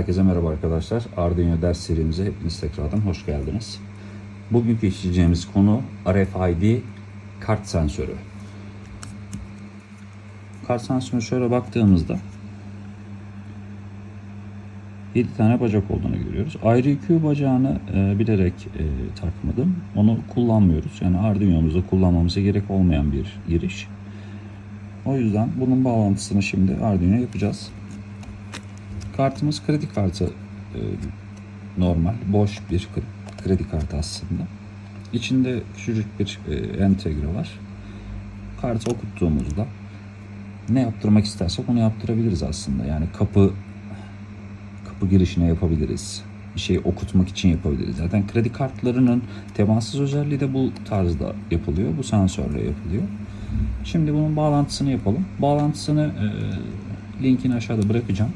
Herkese merhaba arkadaşlar. Arduino ders serimize hepiniz tekrardan hoş geldiniz. Bugünkü işleyeceğimiz konu RFID kart sensörü. Kart sensörüne şöyle baktığımızda 7 tane bacak olduğunu görüyoruz. Ayrı bacağını e, bilerek e, takmadım. Onu kullanmıyoruz. Yani Arduino'muzda kullanmamıza gerek olmayan bir giriş. O yüzden bunun bağlantısını şimdi Arduino yapacağız. Kartımız kredi kartı e, normal, boş bir kre- kredi kartı aslında. İçinde küçücük bir e, entegre var. Kartı okuttuğumuzda ne yaptırmak istersek onu yaptırabiliriz aslında. Yani kapı kapı girişine yapabiliriz. Bir şey okutmak için yapabiliriz. Zaten kredi kartlarının temassız özelliği de bu tarzda yapılıyor. Bu sensörle yapılıyor. Şimdi bunun bağlantısını yapalım. Bağlantısını e, linkini aşağıda bırakacağım.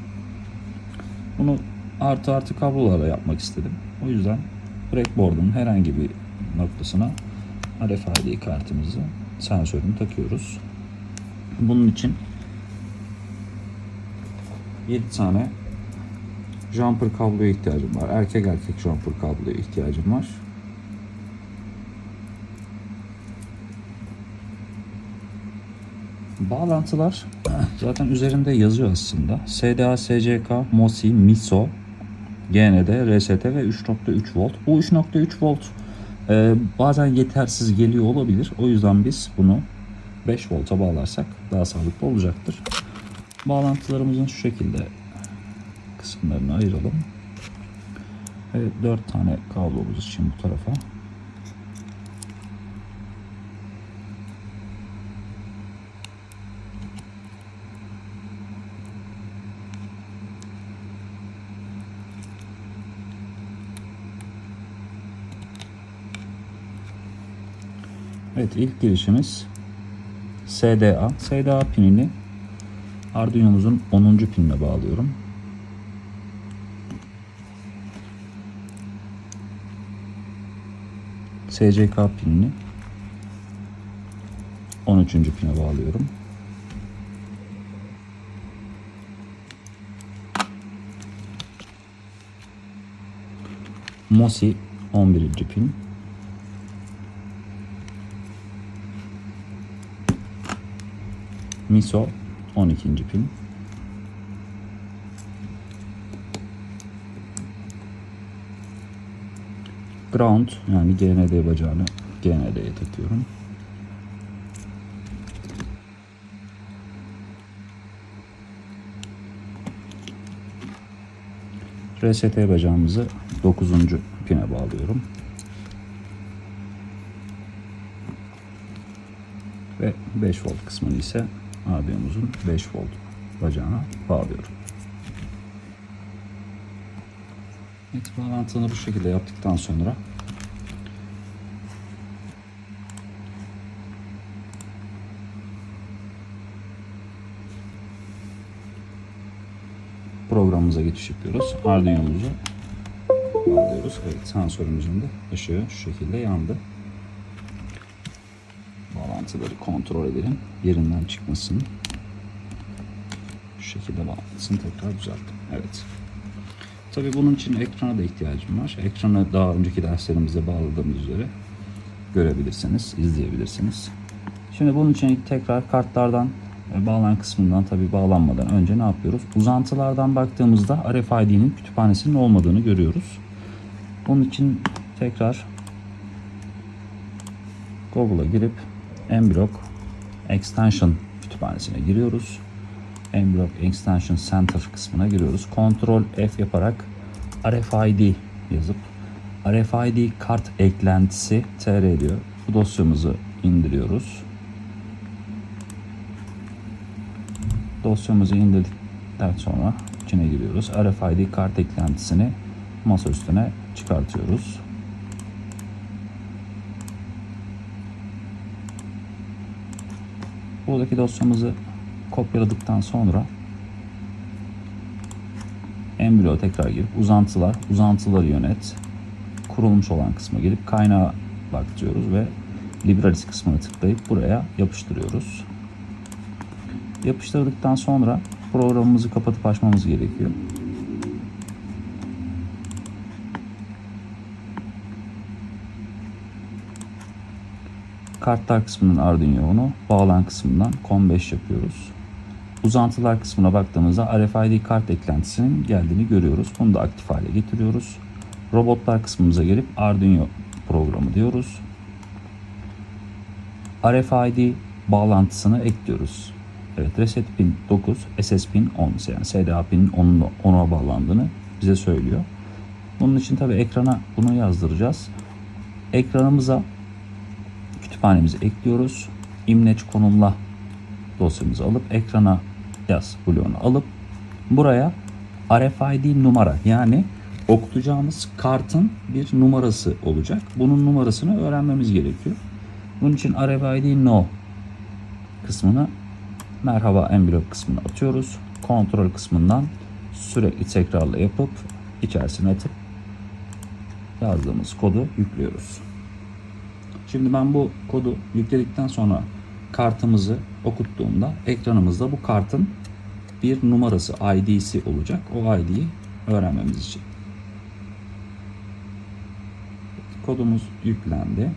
Bunu artı artı kablolarla yapmak istedim. O yüzden breadboard'un herhangi bir noktasına RFID kartımızı sensörünü takıyoruz. Bunun için 7 tane jumper kabloya ihtiyacım var. Erkek erkek jumper kabloya ihtiyacım var. Bağlantılar zaten üzerinde yazıyor aslında. SDA, SCK, MOSI, MISO, GND, RST ve 3.3 volt. Bu 3.3 volt e, bazen yetersiz geliyor olabilir. O yüzden biz bunu 5 volta bağlarsak daha sağlıklı olacaktır. Bağlantılarımızın şu şekilde kısımlarını ayıralım. Evet 4 tane kablomuz için bu tarafa. Evet ilk girişimiz SDA. SDA pinini Arduino'muzun 10. pinine bağlıyorum. SCK pinini 13. pine bağlıyorum. MOSI 11. pin. MISO 12. pin. Ground yani GND bacağını GND'ye takıyorum. RST bacağımızı 9. pine bağlıyorum. Ve 5 volt kısmını ise Arduino'muzun 5 volt bacağına bağlıyorum. Evet, bağlantını bu şekilde yaptıktan sonra programımıza geçiş yapıyoruz. Arduino'muzu bağlıyoruz. Evet, sensörümüzün de ışığı şu şekilde yandı. Bağlantıları kontrol edelim. Yerinden çıkmasın. Şu şekilde bağlantısını tekrar düzelttim. Evet. Tabii bunun için ekrana da ihtiyacım var. Ekranı daha önceki derslerimizde bağladığımız üzere görebilirsiniz, izleyebilirsiniz. Şimdi bunun için tekrar kartlardan e, bağlan kısmından tabii bağlanmadan önce ne yapıyoruz? Uzantılardan baktığımızda RFID'nin kütüphanesinin olmadığını görüyoruz. Bunun için tekrar Google'a girip Mblock Extension kütüphanesine giriyoruz. Mblock Extension Center kısmına giriyoruz. Ctrl F yaparak RFID yazıp RFID kart eklentisi tr diyor. Bu dosyamızı indiriyoruz. Dosyamızı indirdikten sonra içine giriyoruz. RFID kart eklentisini masa üstüne çıkartıyoruz. Buradaki dosyamızı kopyaladıktan sonra Emblo tekrar girip uzantılar, uzantıları yönet, kurulmuş olan kısma gelip kaynağa bak diyoruz ve Libraries kısmını tıklayıp buraya yapıştırıyoruz. Yapıştırdıktan sonra programımızı kapatıp açmamız gerekiyor. Kartlar kısmının Arduino yoğunu, bağlan kısmından COM5 yapıyoruz. Uzantılar kısmına baktığımızda RFID kart eklentisinin geldiğini görüyoruz. Bunu da aktif hale getiriyoruz. Robotlar kısmımıza gelip Arduino programı diyoruz. RFID bağlantısını ekliyoruz. Evet reset pin 9, SS pin 10 yani SDA pinin 10'una 10'a bağlandığını bize söylüyor. Bunun için tabi ekrana bunu yazdıracağız. Ekranımıza kütüphanemizi ekliyoruz. İmleç konumla dosyamızı alıp ekrana yaz bloğunu alıp buraya RFID numara yani okutacağımız kartın bir numarası olacak. Bunun numarasını öğrenmemiz gerekiyor. Bunun için RFID no kısmını merhaba envelope kısmına atıyoruz. Kontrol kısmından sürekli tekrarla yapıp içerisine atıp yazdığımız kodu yüklüyoruz. Şimdi ben bu kodu yükledikten sonra kartımızı okuttuğumda ekranımızda bu kartın bir numarası ID'si olacak. O ID'yi öğrenmemiz için. Kodumuz yüklendi.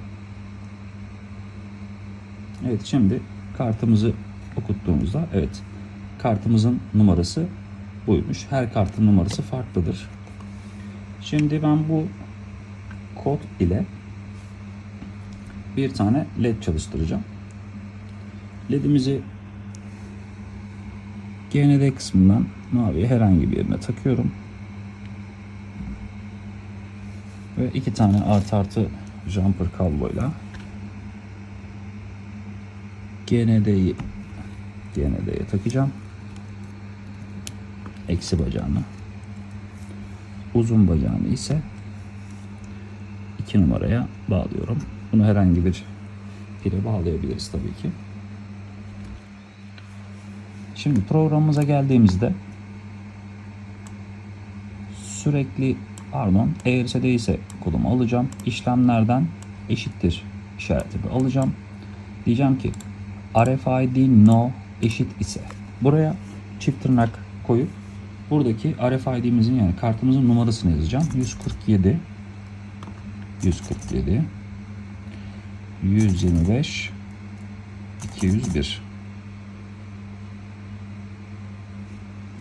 Evet şimdi kartımızı okuttuğumuzda evet kartımızın numarası buymuş. Her kartın numarası farklıdır. Şimdi ben bu kod ile bir tane led çalıştıracağım. LED'imizi GND kısmından mavi herhangi bir yerine takıyorum. Ve iki tane artı artı jumper kabloyla GND'yi GND'ye takacağım. Eksi bacağını. Uzun bacağını ise 2 numaraya bağlıyorum. Bunu herhangi bir pile bağlayabiliriz tabii ki. Şimdi programımıza geldiğimizde sürekli pardon eğerse değilse kolumu alacağım. İşlemlerden eşittir işaretini alacağım. Diyeceğim ki RFID no eşit ise buraya çift tırnak koyup buradaki RFID'mizin yani kartımızın numarasını yazacağım. 147 147 125 201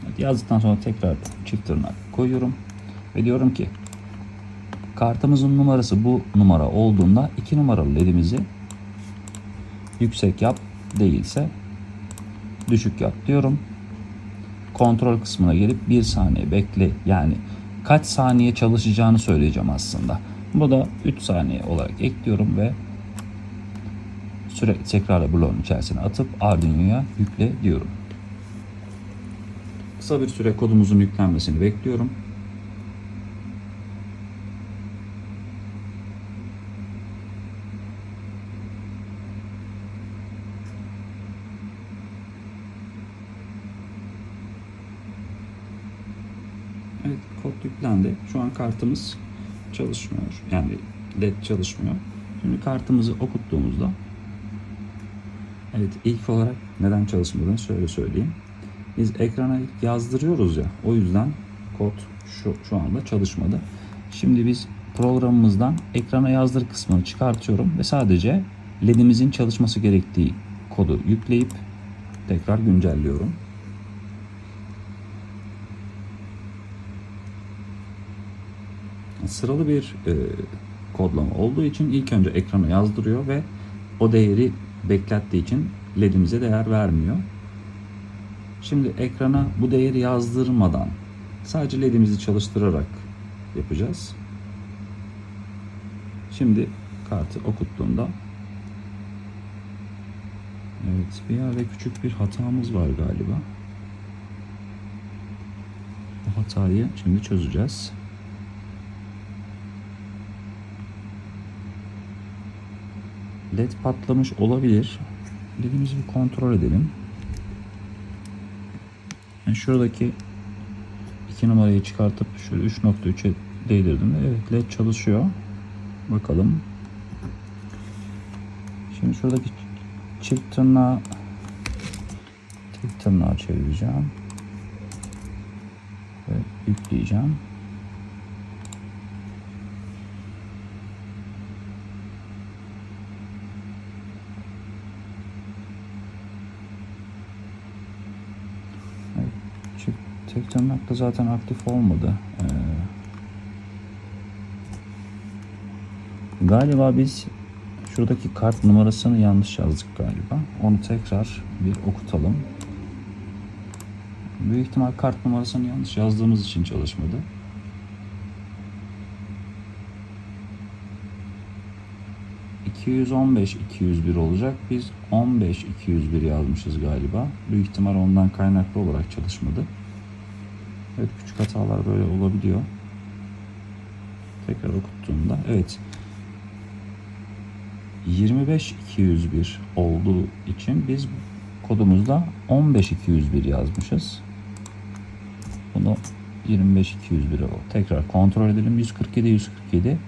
evet, yazdıktan sonra tekrar çift tırnak koyuyorum ve diyorum ki kartımızın numarası bu numara olduğunda 2 numaralı ledimizi yüksek yap değilse düşük yap diyorum. Kontrol kısmına gelip bir saniye bekle yani kaç saniye çalışacağını söyleyeceğim aslında. Bu da 3 saniye olarak ekliyorum ve sürekli tekrarla bloğun içerisine atıp Arduino'ya yükle diyorum. Kısa bir süre kodumuzun yüklenmesini bekliyorum. Evet kod yüklendi. Şu an kartımız çalışmıyor. Yani led çalışmıyor. Şimdi kartımızı okuttuğumuzda Evet ilk olarak neden çalışmadığını şöyle söyleyeyim. Biz ekrana yazdırıyoruz ya o yüzden kod şu, şu anda çalışmadı. Şimdi biz programımızdan ekrana yazdır kısmını çıkartıyorum ve sadece ledimizin çalışması gerektiği kodu yükleyip tekrar güncelliyorum. Sıralı bir e, kodlama olduğu için ilk önce ekrana yazdırıyor ve o değeri beklettiği için ledimize değer vermiyor. Şimdi ekrana bu değeri yazdırmadan sadece ledimizi çalıştırarak yapacağız. Şimdi kartı okuttuğumda Evet bir yerde küçük bir hatamız var galiba. Bu hatayı şimdi çözeceğiz. Led patlamış olabilir. LED'imizi bir kontrol edelim. Yani şuradaki iki numarayı çıkartıp şöyle 3.3'e değdirdim. Evet led çalışıyor. Bakalım. Şimdi şuradaki çift tırnağı tek tırnağı çevireceğim. Ve yükleyeceğim. tek tırnak da zaten aktif olmadı. Ee, galiba biz şuradaki kart numarasını yanlış yazdık galiba. Onu tekrar bir okutalım. Büyük ihtimal kart numarasını yanlış yazdığımız için çalışmadı. ...215 201 olacak. Biz 15 201 yazmışız galiba. Büyük ihtimal ondan kaynaklı olarak çalışmadı. Evet küçük hatalar böyle olabiliyor. Tekrar okuttuğumda evet 25 201 olduğu için biz kodumuzda 15 201 yazmışız. Bunu 25 201'e o. Tekrar kontrol edelim. 147 147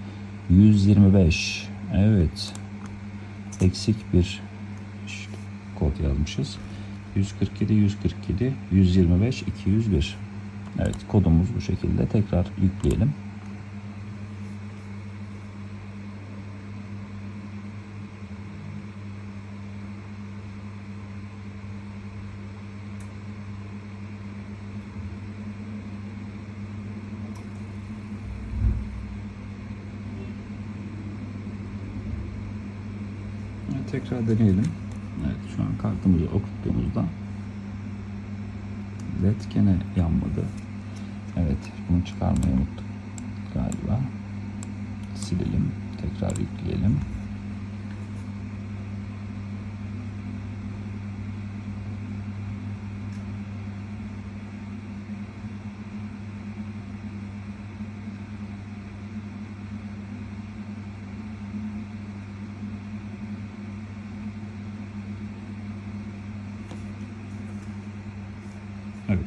125. Evet. Eksik bir kod yazmışız. 147 147 125 201. Evet kodumuz bu şekilde. Tekrar yükleyelim. Tekrar deneyelim. Evet şu an kartımızı okuttuğumuzda led gene yanmadı. Evet bunu çıkarmayı unuttuk galiba. Silelim. Tekrar yükleyelim.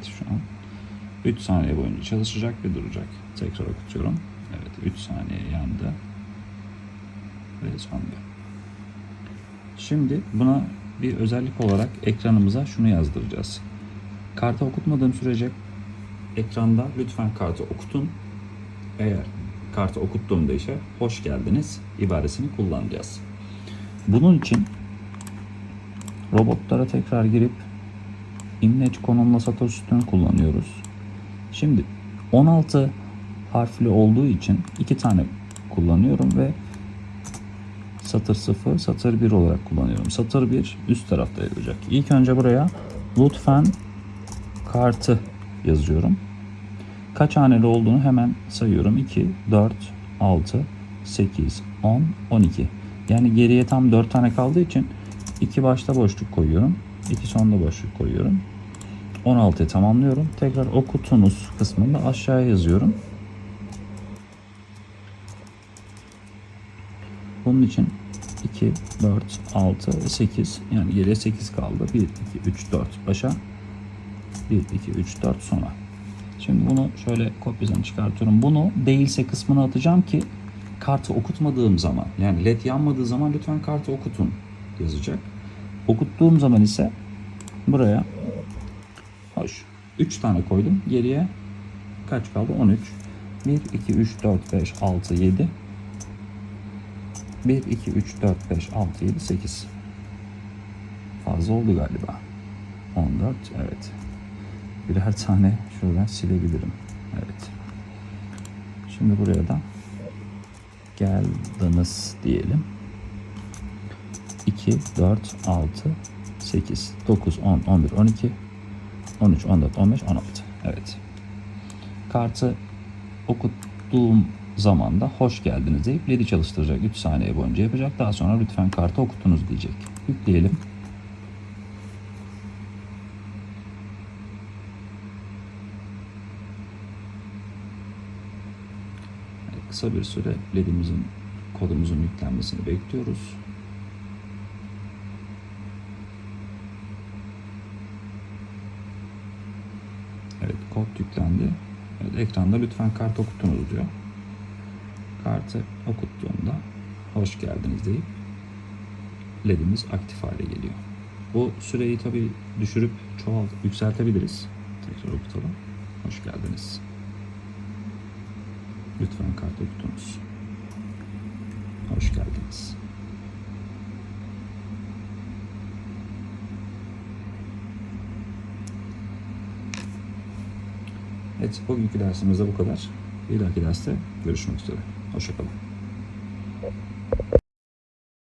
Evet şu an 3 saniye boyunca çalışacak ve duracak. Tekrar okutuyorum. Evet 3 saniye yandı. Ve söndü. Şimdi buna bir özellik olarak ekranımıza şunu yazdıracağız. Kartı okutmadığım sürece ekranda lütfen kartı okutun. Eğer kartı okuttuğumda ise hoş geldiniz ibaresini kullanacağız. Bunun için robotlara tekrar girip imleç konumla satır sütunu kullanıyoruz. Şimdi 16 harfli olduğu için iki tane kullanıyorum ve satır 0, satır 1 olarak kullanıyorum. Satır 1 üst tarafta olacak. İlk önce buraya lütfen kartı yazıyorum. Kaç haneli olduğunu hemen sayıyorum. 2, 4, 6, 8, 10, 12. Yani geriye tam 4 tane kaldığı için 2 başta boşluk koyuyorum. 2 sonda boşluk koyuyorum. 16'yı tamamlıyorum. Tekrar okutunuz kısmında aşağıya yazıyorum. Bunun için 2, 4, 6, 8 yani geriye 8 kaldı. 1, 2, 3, 4 başa. 1, 2, 3, 4 sona. Şimdi bunu şöyle kopyasını çıkartıyorum. Bunu değilse kısmına atacağım ki kartı okutmadığım zaman yani led yanmadığı zaman lütfen kartı okutun yazacak. Okuttuğum zaman ise buraya hoş 3 tane koydum. Geriye kaç kaldı? 13. 1, 2, 3, 4, 5, 6, 7. 1, 2, 3, 4, 5, 6, 7, 8. Fazla oldu galiba. 14, evet. Birer tane şuradan silebilirim. Evet. Şimdi buraya da geldiniz diyelim. 2, 4, 6, 8, 9, 10, 11, 12, 13, 14, 15, 16. Evet. Kartı okuttuğum zaman da hoş geldiniz deyip LED'i çalıştıracak. 3 saniye boyunca yapacak. Daha sonra lütfen kartı okutunuz diyecek. Yükleyelim. Kısa bir süre LED'imizin kodumuzun yüklenmesini bekliyoruz. Evet kod yüklendi. Evet, ekranda lütfen kart okutunuz diyor. Kartı okuttuğumda hoş geldiniz deyip LED'imiz aktif hale geliyor. Bu süreyi tabi düşürüp çoğalt, yükseltebiliriz. Tekrar okutalım. Hoş geldiniz. Lütfen kart okutunuz. Hoş geldiniz. Evet, bugünkü dersimizde bu kadar. Bir dahaki derste görüşmek üzere. Hoşçakalın.